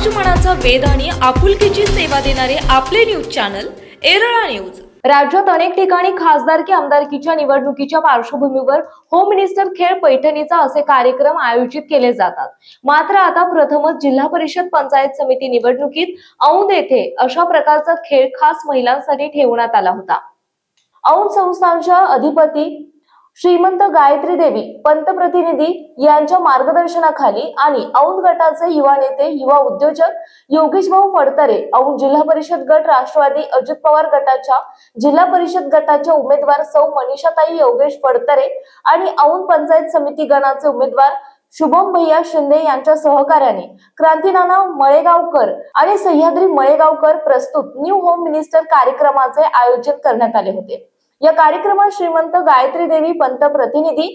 समाज मनाचा वेध आणि आपुलकीची सेवा देणारे आपले न्यूज चॅनल एरळा न्यूज. राज्यात अनेक ठिकाणी खासदारकी आमदारकीच्या निवडणुकीच्या पार्श्वभूमीवर होम मिनिस्टर खेळ पैठणीचा असे कार्यक्रम आयोजित केले जातात. मात्र आता प्रथमच जिल्हा परिषद पंचायत समिती निवडणुकीत औंध येथे अशा प्रकारचा खेळ खास महिलांसाठी ठेवण्यात आला होता. औंध संस्थांच्या अधिपती श्रीमंत गायत्री देवी पंतप्रतिनिधी यांच्या मार्गदर्शनाखाली आणि औंध गटाचे युवा नेते युवा उद्योजक योगेश भाऊ फडतरे औंध जिल्हा परिषद गट राष्ट्रवादी अजित पवार गटाच्या जिल्हा परिषद गटाच्या उमेदवार सौ मनीषाताई योगेश फडतरे आणि औंध पंचायत समिती गणाचे उमेदवार शुभम भैया शिंदे यांच्या सहकार्याने क्रांतीनाना मळेगावकर आणि सह्याद्री मळेगावकर प्रस्तुत न्यू होम मिनिस्टर कार्यक्रमाचे आयोजन करण्यात आले होते. या कार्यक्रमात श्रीमंत गायत्री देवी पंतप्रतिनिधी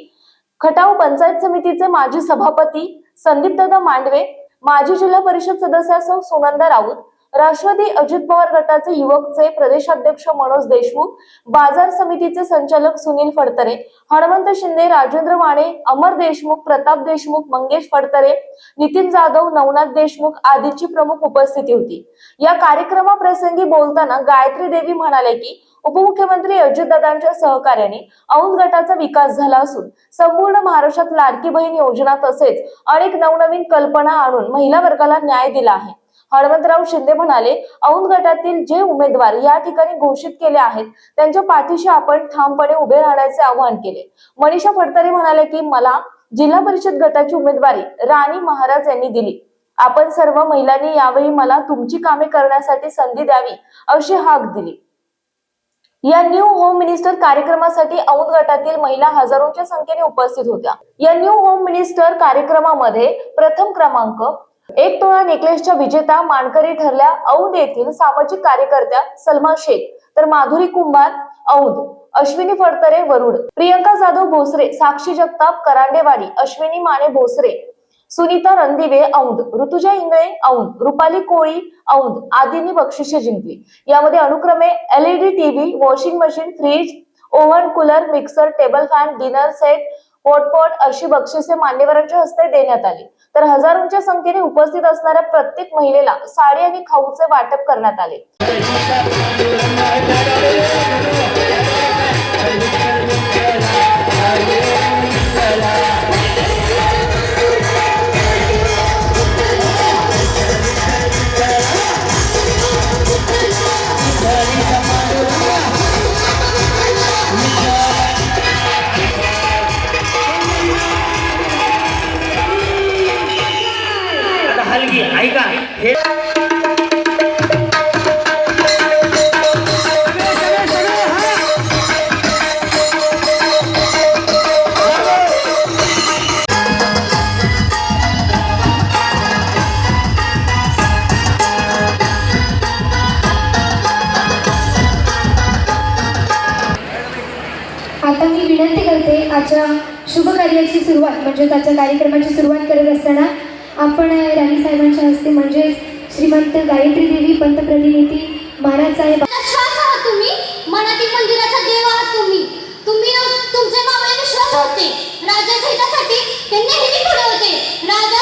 खटाव पंचायत समितीचे माजी सभापती संदीपदादा मांडवे माजी जिल्हा परिषद सदस्य सौ सुनंदा राऊत राष्ट्रवादी अजित पवार गटाचे युवकचे प्रदेशाध्यक्ष मनोज देशमुख बाजार समितीचे संचालक सुनील फडतरे हनुमंत शिंदे राजेंद्र माने अमर देशमुख प्रताप देशमुख मंगेश फडतरे नितीन जाधव नवनाथ देशमुख आदीची प्रमुख उपस्थिती होती. या कार्यक्रमाप्रसंगी बोलताना गायत्री देवी म्हणाले की उपमुख्यमंत्री अजितदादांच्या सहकार्याने औंध गटाचा विकास झाला असून संपूर्ण महाराष्ट्रात लाडकी बहीण योजना तसेच अनेक नवनवीन कल्पना आणून महिला वर्गाला न्याय दिला आहे. हळवंतराव शिंदे म्हणाले औंध गटातील जे उमेदवार या ठिकाणी घोषित केले आहेत त्यांच्या पाठीशी आपण ठामपणे उभे राहण्याचे आवाहन केले. मनीषा फडतरे म्हणाले की मला जिल्हा परिषद गटाची उमेदवारी राणी महाराज यांनी दिली. आपण सर्व महिलांनी यावेळी मला तुमची कामे करण्यासाठी संधी द्यावी अशी हाक दिली. या न्यू होम मिनिस्टर कार्यक्रमासाठी औंध गटातील महिला हजारोंच्या संख्येने उपस्थित होत्या. या न्यू होम मिनिस्टर कार्यक्रमामध्ये प्रथम क्रमांक एक तोळा नेकलेसच्या विजेता मानकरी ठरल्या औंध येथील सामाजिक कार्यकर्त्या सलमा शेख तर माधुरी कुंभार औंध अश्विनी फडतरे वरुड प्रियंका जाधव भोसरे साक्षी जगताप करांडेवाडी अश्विनी माने भोसरे सुनीता रणदिवे औंध ऋतुजा इंगळे औंध रुपाली कोळी औंध आदींनी बक्षिसे जिंकली. यामध्ये अनुक्रमे LED TV washing machine fridge oven cooler mixer table fan dinner set hotpot अशी बक्षिसे मान्यवरांच्या हस्ते देण्यात आली. तर हजारोंच्या संख्येने उपस्थित असणाऱ्या प्रत्येक महिलेला साडी आणि खाऊचे वाटप करण्यात आले. आजच्या शुभ कार्याची सुरुवात म्हणजेच आजच्या कार्यक्रमाची सुरुवात करत असताना आपण राणी साहेबांच्या हस्ते म्हणजेच श्रीमंत गायत्री देवी पंतप्रतिनिधी महाराज साहेब तुम्ही? मनातील मंदिराचा देव आहात तुम्ही. तुम्ही तुमचे मावळे विश्वास होते. राजाच्या हितासाठी ते नेहमी पुढे होते. राजा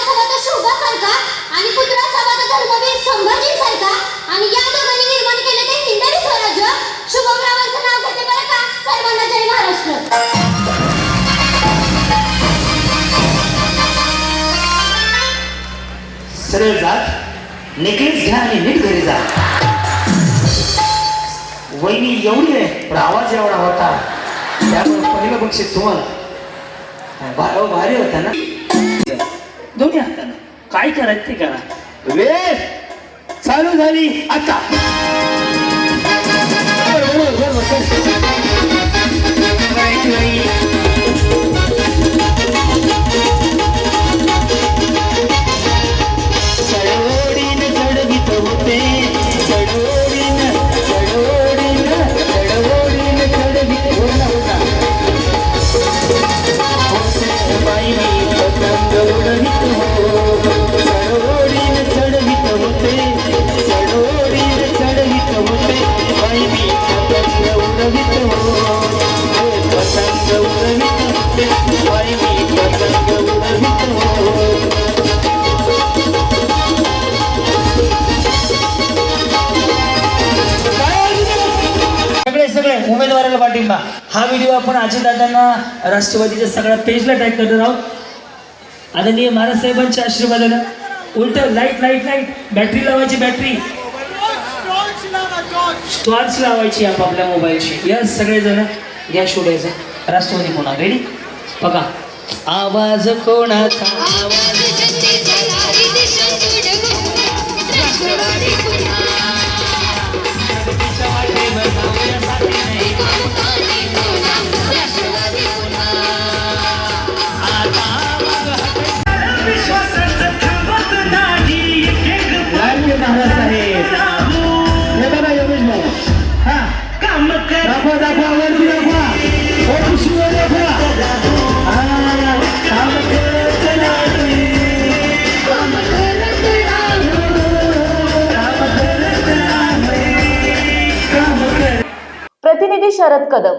सरळ जात नेकलेस घ्या आणि नीट घरी जा. वहिनी एवढी आहे पण आवाज एवढा होता. त्यामुळे पहिलं बक्षीस तुम्हाला. भारी होता ना. दोन्ही हातानं. काय करायचं ते करा. वेळ! चालू झाली आता. हा व्हिडिओ आपण अजितदादांना राष्ट्रवादीच्या सगळ्या पेजला टॅग करणार आहोत. आदरणीय महाराज साहेबांच्या आशीर्वादानं उलट लाइट लाइट लाइट बॅटरी लावायची बॅटरी टॉर्च लावायची आपापल्या मोबाईलची यस सगळेजण घ्या शोधायचं राष्ट्रवादी कोणा? रेडी बघा. आवाज कोणाचा? आवाज दाखवा दाखवा वरती दाखवा. प्रतिनिधी शरद कदम.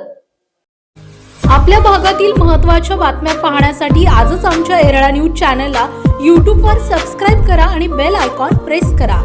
आपल्या भागातील महत्त्वाच्या बातम्या पाहण्यासाठी आजच आमच्या एरळा न्यूज चॅनलला यूट्यूबवर सबस्क्राईब करा आणि बेल आयकॉन प्रेस करा.